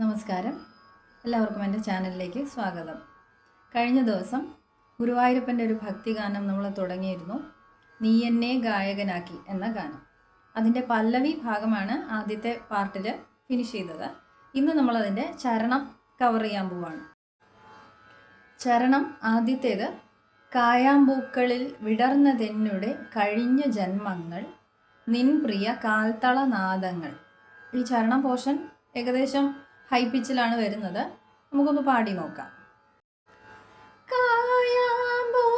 നമസ്കാരം. എല്ലാവർക്കും എന്റെ ചാനലിലേക്ക് സ്വാഗതം. കഴിഞ്ഞ ദിവസം ഗുരുവായൂരപ്പന്റെ ഒരു ഭക്തിഗാനം നമ്മൾ തുടങ്ങിയിരുന്നു നീ എന്നെ ഗായകനാക്കി എന്ന ഗാനം. അതിന്റെ പല്ലവി ഭാഗമാണ് ആദ്യത്തെ പാർട്ടിൽ ഫിനിഷ് ചെയ്തത്. ഇന്ന് നമ്മളതിന്റെ ചരണം കവർ ചെയ്യാൻ പോവാണ്. ചരണം ആദ്യത്തേത് കായാമ്പൂക്കളിൽ വിടർന്നതെന്നുടെ കഴിഞ്ഞ ജന്മങ്ങൾ നിൻ പ്രിയ കാൽത്തളനാദങ്ങൾ. ഈ ചരണം പോഷൻ ഏകദേശം ഹൈ പിച്ചിലാണ് വരുന്നത്. നമുക്കൊന്ന് പാടി നോക്കാം. കായാമ്പൂക്കളിൽ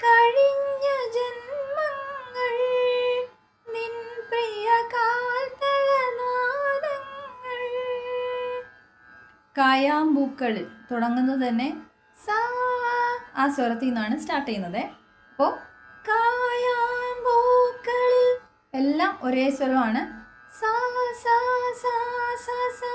കഴിഞ്ഞ ജന്മങ്ങൾ നിൻ പ്രിയ തുടങ്ങുന്നത് തന്നെ സാ ആ സ്വരത്തിൽ നിന്നാണ് സ്റ്റാർട്ട് ചെയ്യുന്നത്. അപ്പോൾ കായാമ്പൂക്കളിൽ എല്ലാം ഒരേ സ്വരമാണ്. സാ സാ സാ സാ സാ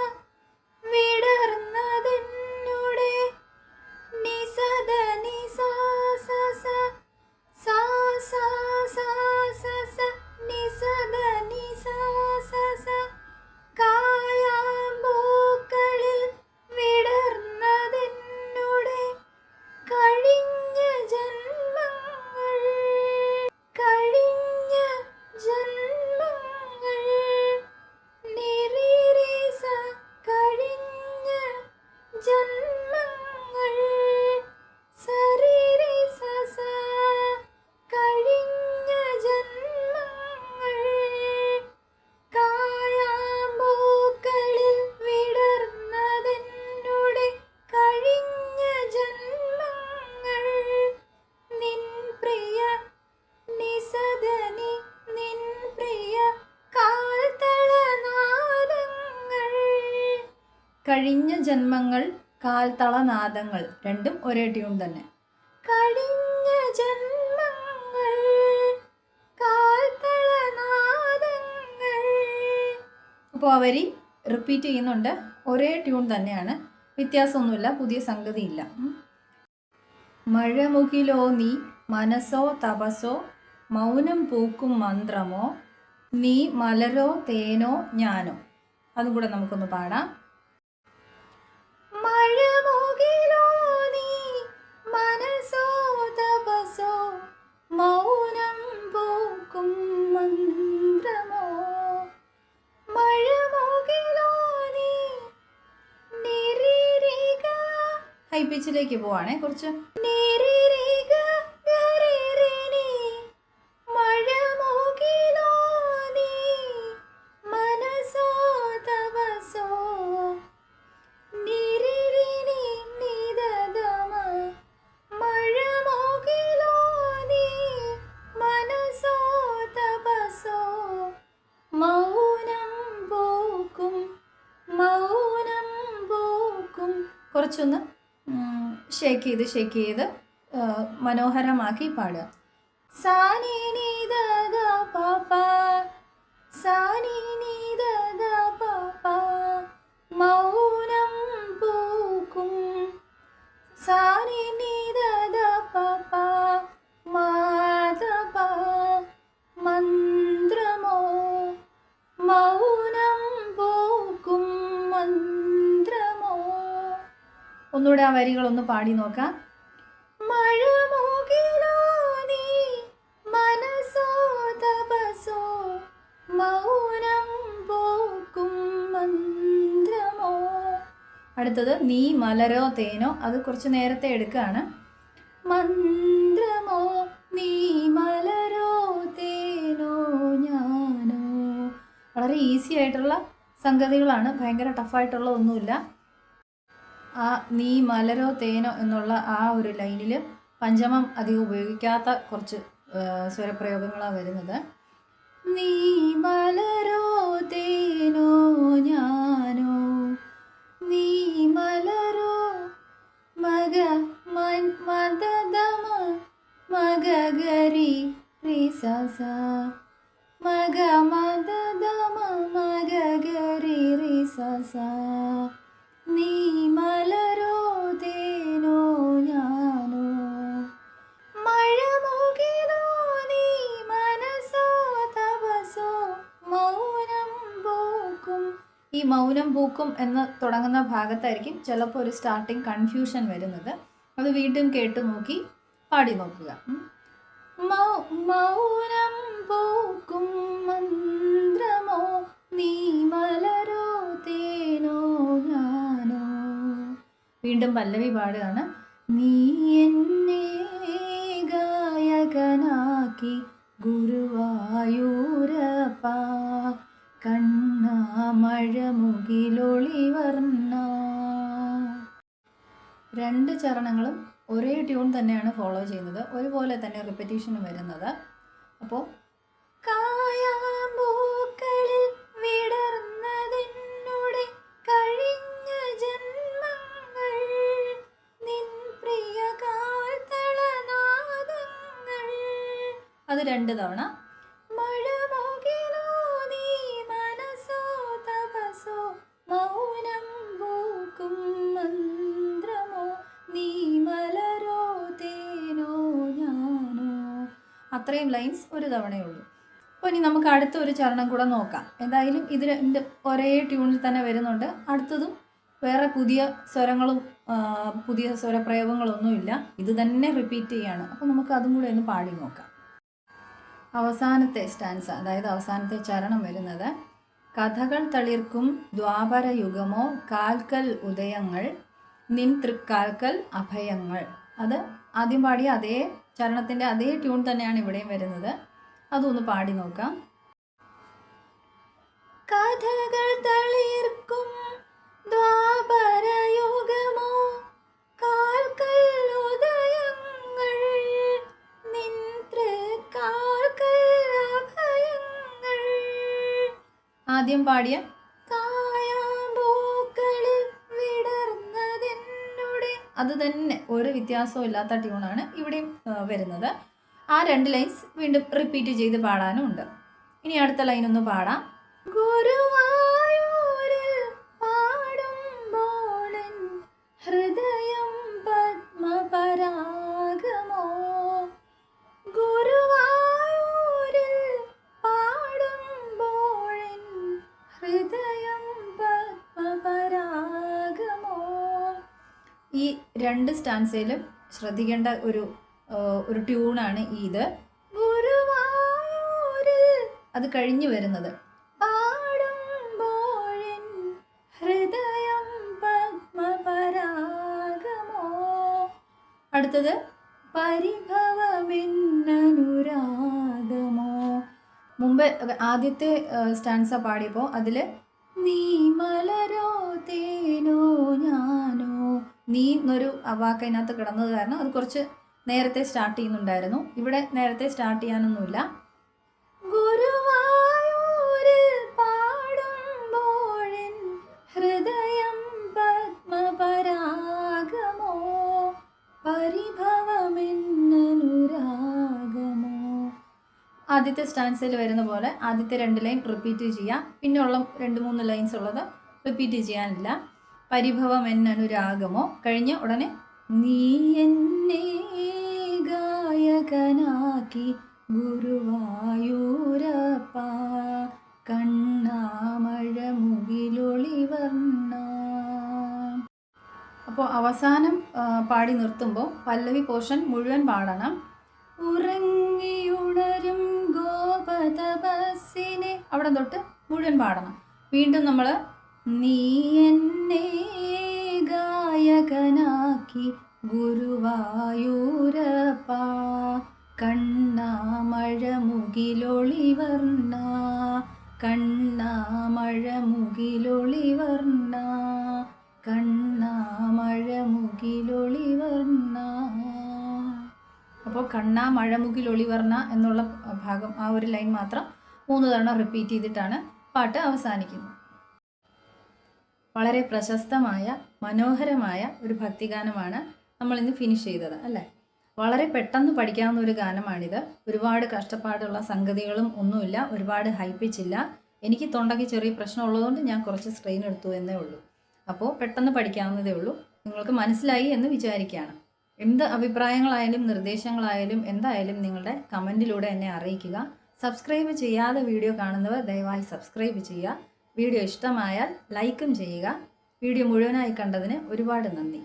കഴിഞ്ഞ ജന്മങ്ങൾ കാൽത്തളനാദങ്ങൾ രണ്ടും ഒരേ ട്യൂൺ തന്നെ. കഴിഞ്ഞ ജന്മങ്ങൾ കാൽത്തളനാദങ്ങൾ. അപ്പോൾ അവരി റിപ്പീറ്റ് ചെയ്യുന്നുണ്ട്. ഒരേ ട്യൂൺ തന്നെയാണ്. വ്യത്യാസമൊന്നുമില്ല. പുതിയ സംഗതിയില്ല. മഴമുകിലോ നീ മനസ്സോ തപസോ മൗനം പൂക്കും മന്ത്രമോ നീ മലരോ തേനോ ഞാനോ. അതും കൂടെ നമുക്കൊന്ന് പാടാം. പൂക്കും മന്ത്രമോ? നീ ഹൈ പിച്ചിലേക്ക് പോവാണേ കുറച്ച് നിരിരിക കുറച്ചൊന്ന് ഷേക്ക് ചെയ്ത് ഷേക്ക് ചെയ്ത് മനോഹരമാക്കി പാടുക. സാനി നീ പാപ്പ മൗനം പൂക്കും. മന്ത്രമോ. മൗനം പോക്കും മന്ത്രമോ ഒന്നുകൂടെ ആ വരികളൊന്ന് പാടി നോക്കാം. മഴ മൗനം മന്ത്രമോ. അടുത്തത് നീ മലരോ തേനോ അത് കുറച്ച് നേരത്തെ എടുക്കുകയാണ്. മന്ത്രമോ നീ മലരോ തേനോ ഞാനോ. വളരെ ഈസി ആയിട്ടുള്ള സംഗതികളാണ്. ഭയങ്കര ടഫായിട്ടുള്ള ഒന്നുമില്ല. ആ നീ മലരോ തേനോ എന്നുള്ള ആ ഒരു ലൈനിൽ പഞ്ചമം അധികം ഉപയോഗിക്കാത്ത കുറച്ച് സ്വരപ്രയോഗങ്ങളാണ് വരുന്നത്. നീ മലരോ തേനോ ഞാനോ? നീ മലരോ മക മതമ മകരി രി സ മൗനം പൂക്കും എന്ന് തുടങ്ങുന്ന ഭാഗത്തായിരിക്കും ചിലപ്പോൾ ഒരു സ്റ്റാർട്ടിങ് കൺഫ്യൂഷൻ വരുന്നത്. അത് വീണ്ടും കേട്ട് നോക്കി പാടി നോക്കുക. മൗനം പൂക്കും മന്ത്രമോ നീ മലരോ തേനോ ഞാനോ? വീണ്ടും പല്ലവി പാടുകയാണ്. നീ എന്നെ ഗായകനാക്കി ഗുരുവായൂരപ്പ രണ്ട് ചരണങ്ങളും ഒരേ ട്യൂൺ തന്നെയാണ് ഫോളോ ചെയ്യുന്നത്. ഒരുപോലെ തന്നെ റിപ്പറ്റീഷനും വരുന്നത്. അപ്പോൾ കഴിഞ്ഞ ജന്മങ്ങൾ നിൻ അത് രണ്ട് തവണ. അത്രയും ലൈൻസ് ഒരു തവണയേ ഉള്ളൂ അപ്പോൾ ഇനി നമുക്ക് അടുത്ത ഒരു ചരണം കൂടെ നോക്കാം. എന്തായാലും ഇത് രണ്ട് ഒരേ ട്യൂണിൽ തന്നെ വരുന്നുണ്ട്. അടുത്തതും വേറെ പുതിയ സ്വരങ്ങളും പുതിയ സ്വരപ്രയോഗങ്ങളൊന്നുമില്ല ഇത് തന്നെ റിപ്പീറ്റ് ചെയ്യാണ്. അപ്പോൾ നമുക്ക് അതും കൂടെ ഒന്ന് പാടി നോക്കാം. അവസാനത്തെ സ്റ്റാൻസ് അതായത് അവസാനത്തെ ചരണം വരുന്നത്. കഥകൾ തളിർക്കും ദ്വാപര യുഗമോ കാൽക്കൽ ഉദയങ്ങൾ നിൻ തൃക്കാൽക്കൽ അഭയങ്ങൾ. അത് ആദ്യം പാടിയ അതേ ചരണത്തിന്റെ അതേ ട്യൂൺ തന്നെയാണ് ഇവിടെയും വരുന്നത്. അതൊന്ന് പാടി നോക്കാം. കഥകൾ തളിർക്കും ദ്വാപരയുഗമോ? കാൽക്കൽ ഉദയങ്ങൾ നിൻ തൃക്കാൽക്കൽ അഭയങ്ങൾ. ആദ്യം പാടിയ അത് തന്നെ ഒരു വ്യത്യാസവും ഇല്ലാത്ത ട്യൂണാണ് ഇവിടെയും വരുന്നത്. ആ രണ്ട് ലൈൻസ് വീണ്ടും റിപ്പീറ്റ് ചെയ്ത് പാടാനും ഉണ്ട് ഇനി അടുത്ത ലൈൻ ഒന്ന് പാടാം. ഗുരുവായൂരിൽ ഈ രണ്ട് സ്റ്റാൻസയിലും ശ്രദ്ധിക്കേണ്ട ഒരു ഒരു ട്യൂണാണ് ഈ ഇത്. അത് കഴിഞ്ഞു വരുന്നത്. ഹൃദയം പത്മപരാഗമോ. അടുത്തത് പരിഭവമെന്നനുരാഗമോ. മുമ്പ് ആദ്യത്തെ സ്റ്റാൻസ പാടിയപ്പോൾ അതിൽ നീ മലരോ തേനോ ഞാനോ നീ എന്നൊരു വാക്ക് അതിനകത്ത് കിടന്നത് കാരണം അത് കുറച്ച് നേരത്തെ സ്റ്റാർട്ട് ചെയ്യുന്നുണ്ടായിരുന്നു. ഇവിടെ നേരത്തെ സ്റ്റാർട്ട് ചെയ്യാനൊന്നുമില്ല. ഗുരുവായൂരിൽ പാടുമ്പോഴൻ ഹൃദയം പത്മപരാഗമോ? പരിഭവമെന്നനുരാഗമോ? ആദ്യത്തെ സ്റ്റാൻസിൽ വരുന്ന പോലെ ആദ്യത്തെ രണ്ട് ലൈൻ റിപ്പീറ്റ് ചെയ്യാം. പിന്നെ ഉള്ള രണ്ട് മൂന്ന് ലൈൻസ് ഉള്ളത് റിപ്പീറ്റ് ചെയ്യാനില്ല. പരിഭവം എന്നനുരാഗമോ കഴിഞ്ഞ ഉടനെ? നീ എന്നെ ഗായകനാക്കി ഗുരുവായൂരപ്പ കണ്ണാമഴ മുകിലൊളി വർണ. അപ്പോൾ അവസാനം പാടി നിർത്തുമ്പോൾ പല്ലവി പോഷൻ മുഴുവൻ പാടണം. ഉറങ്ങിയുണരും ഗോപതപസ്സിനെ. അവിടെ തൊട്ട് മുഴുവൻ പാടണം. വീണ്ടും നമ്മൾ നീ എന്നെ ഗായകനാക്കി ഗുരുവായൂരപ്പ. കണ്ണാമഴ മുകിലൊളി വർണ കണ്ണാമഴ മുകിലൊളി വർണ കണ്ണാമഴ മുകിലൊളി വർണ അപ്പോൾ കണ്ണാ മഴമുകിൽ ഒളിവർണ എന്നുള്ള ഭാഗം ആ ഒരു ലൈൻ മാത്രം മൂന്ന് തവണ റിപ്പീറ്റ് ചെയ്തിട്ടാണ് പാട്ട് അവസാനിക്കുന്നത്. വളരെ പ്രശസ്തമായ മനോഹരമായ ഒരു ഭക്തിഗാനമാണ് നമ്മളിന്ന് ഫിനിഷ് ചെയ്തത് അല്ലേ? വളരെ പെട്ടെന്ന് പഠിക്കാവുന്ന ഒരു ഗാനമാണിത്. ഒരുപാട് കഷ്ടപ്പാടുള്ള സംഗതികളും ഒന്നുമില്ല ഒരുപാട് ഹൈപ്പിച്ചില്ല. എനിക്ക് തൊണ്ടയ്ക്ക് ചെറിയ പ്രശ്നം ഉള്ളതുകൊണ്ട് ഞാൻ കുറച്ച് സ്ട്രെയിൻ എടുത്തു എന്നേ ഉള്ളൂ. അപ്പോൾ പെട്ടെന്ന് പഠിക്കാവുന്നതേ ഉള്ളൂ. നിങ്ങൾക്ക് മനസ്സിലായി എന്ന് വിചാരിക്കുകയാണ്. എന്ത് അഭിപ്രായങ്ങളായാലും നിർദ്ദേശങ്ങളായാലും എന്തായാലും നിങ്ങളുടെ കമന്റിലൂടെ എന്നെ അറിയിക്കുക. സബ്സ്ക്രൈബ് ചെയ്യാതെ വീഡിയോ കാണുന്നവർ ദയവായി സബ്സ്ക്രൈബ് ചെയ്യുക. വീഡിയോ ഇഷ്ടമായാൽ ലൈക്കും ചെയ്യുക. വീഡിയോ മുഴുവനായി കണ്ടതിന് ഒരുപാട് നന്ദി.